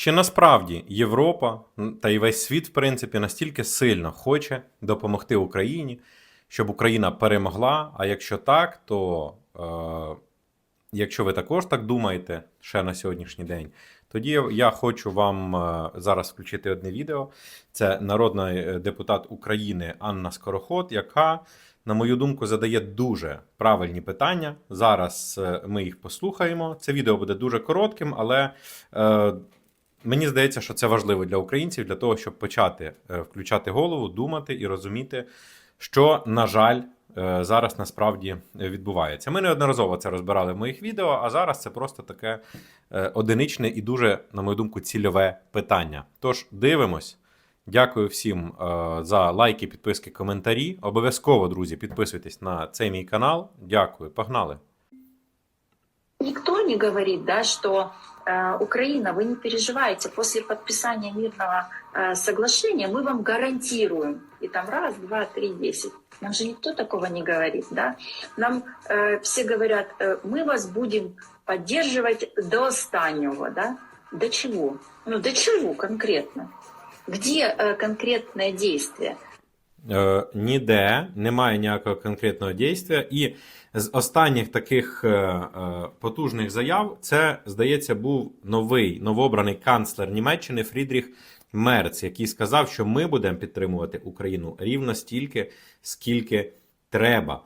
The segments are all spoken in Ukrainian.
Чи насправді Європа та й весь світ, в принципі, настільки сильно хоче допомогти Україні, щоб Україна перемогла? А якщо так, то е, якщо ви також так думаєте ще на сьогоднішній день, тоді я хочу вам е, зараз включити одне відео. Це народний е, депутат України Анна Скороход, яка, на мою думку, задає дуже правильні питання. Зараз е, ми їх послухаємо. Це відео буде дуже коротким, але е, мені здається, що це важливо для українців, для того, щоб почати е, включати голову, думати і розуміти, що, на жаль, е, зараз насправді відбувається. Ми неодноразово це розбирали в моїх відео, а зараз це просто таке е, одиничне і дуже, на мою думку, цільове питання. Тож дивимось. Дякую всім е, за лайки, підписки, коментарі. Обов'язково, друзі, підписуйтесь на цей мій канал. Дякую, погнали. Никто не говорит, да, что э, Украина, вы не переживайте, после подписания мирного э, соглашения мы вам гарантируем. И там раз, два, три, десять. Нам же никто такого не говорит, да. Нам э, все говорят, э, мы вас будем поддерживать до останнего, да. До чего? Ну, до чего конкретно? Где э, конкретное действие? Е, ніде немає ніякого конкретного дійства. І з останніх таких е, е, потужних заяв це, здається, був новий новообраний канцлер Німеччини Фрідріх Мерц, який сказав, що ми будемо підтримувати Україну рівно стільки, скільки треба.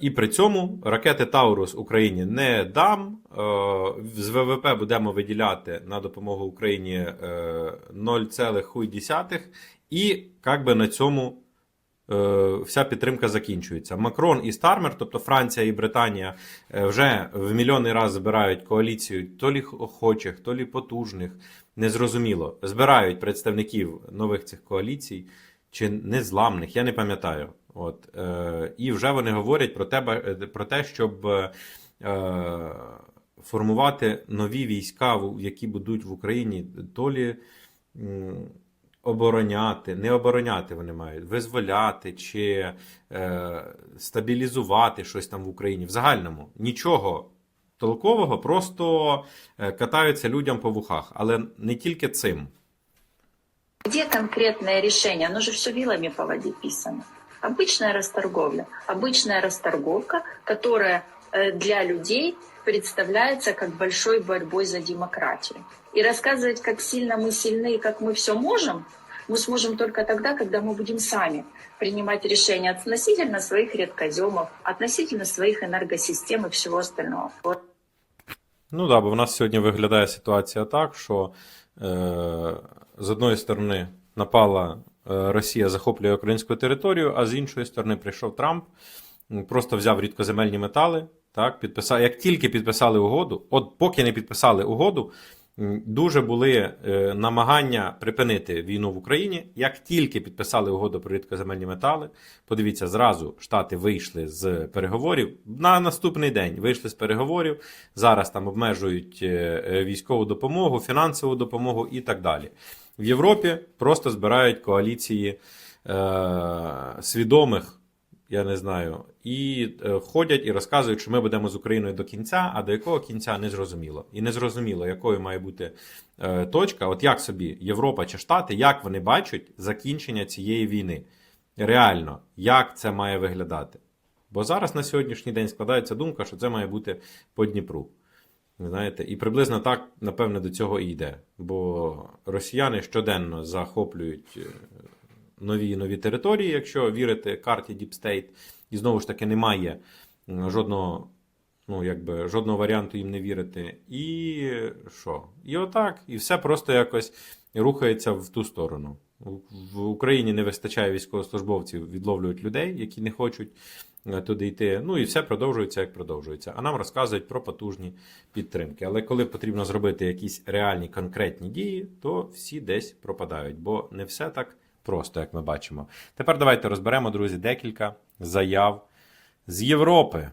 І при цьому ракети Таурус Україні не дам. З ВВП будемо виділяти на допомогу Україні е, 0,1. І як би на цьому вся підтримка закінчується. Макрон і Стармер, тобто Франція і Британія, е, вже в мільйонний раз збирають коаліцію то лі охочих, то лі потужних. Незрозуміло. Збирають представників нових цих коаліцій чи незламних, я не пам'ятаю. От, е, і вже вони говорять про, тебе, е, про те, щоб е, формувати нові війська, які будуть в Україні, то лі обороняти, не обороняти вони мають, визволяти чи е, стабілізувати щось там в Україні. В загальному нічого толкового, просто е, катаються людям по вухах, але не тільки цим. Где конкретное решение? Оно же все вилами по воде писано. Обычная расторговля. Обычная расторговка, которая э, для людей представляется как большой борьбой за демократию. И рассказывать, как сильно мы сильны и как мы все можем, мы сможем только тогда, когда мы будем сами принимать решения относительно своих редкоземов, относительно своих энергосистем и всего остального. Вот Ну да, бо в нас сьогодні виглядає ситуація так, що е, з одної сторони напала е, Росія, захоплює українську територію, а з іншої сторони прийшов Трамп, м, просто взяв рідкоземельні метали. Так, підписав, як тільки підписали угоду, от поки не підписали угоду, дуже були е, намагання припинити війну в Україні. Як тільки підписали угоду про рідкоземельні метали, подивіться, зразу Штати вийшли з переговорів. На наступний день вийшли з переговорів. Зараз там обмежують е, е, військову допомогу, фінансову допомогу і так далі. В Європі просто збирають коаліції е, свідомих, я не знаю, і е, ходять і розказують, що ми будемо з Україною до кінця, а до якого кінця не зрозуміло. І не зрозуміло, якою має бути е, точка. От як собі Європа чи Штати, як вони бачать закінчення цієї війни? Реально, як це має виглядати? Бо зараз на сьогоднішній день складається думка, що це має бути по Дніпру. Знаєте, і приблизно так, напевне, до цього і йде. Бо росіяни щоденно захоплюють е, нові і нові території, якщо вірити карті Deep State, і знову ж таки немає жодного, ну, якби, жодного варіанту їм не вірити. І що? І отак, і все просто якось рухається в ту сторону. В- Україні не вистачає військовослужбовців, відловлюють людей, які не хочуть е, туди йти. Ну і все продовжується, як продовжується. А нам розказують про потужні підтримки. Але коли потрібно зробити якісь реальні конкретні дії, то всі десь пропадають, бо не все так просто, як ми бачимо. Тепер давайте розберемо, друзі, декілька заяв з Європи.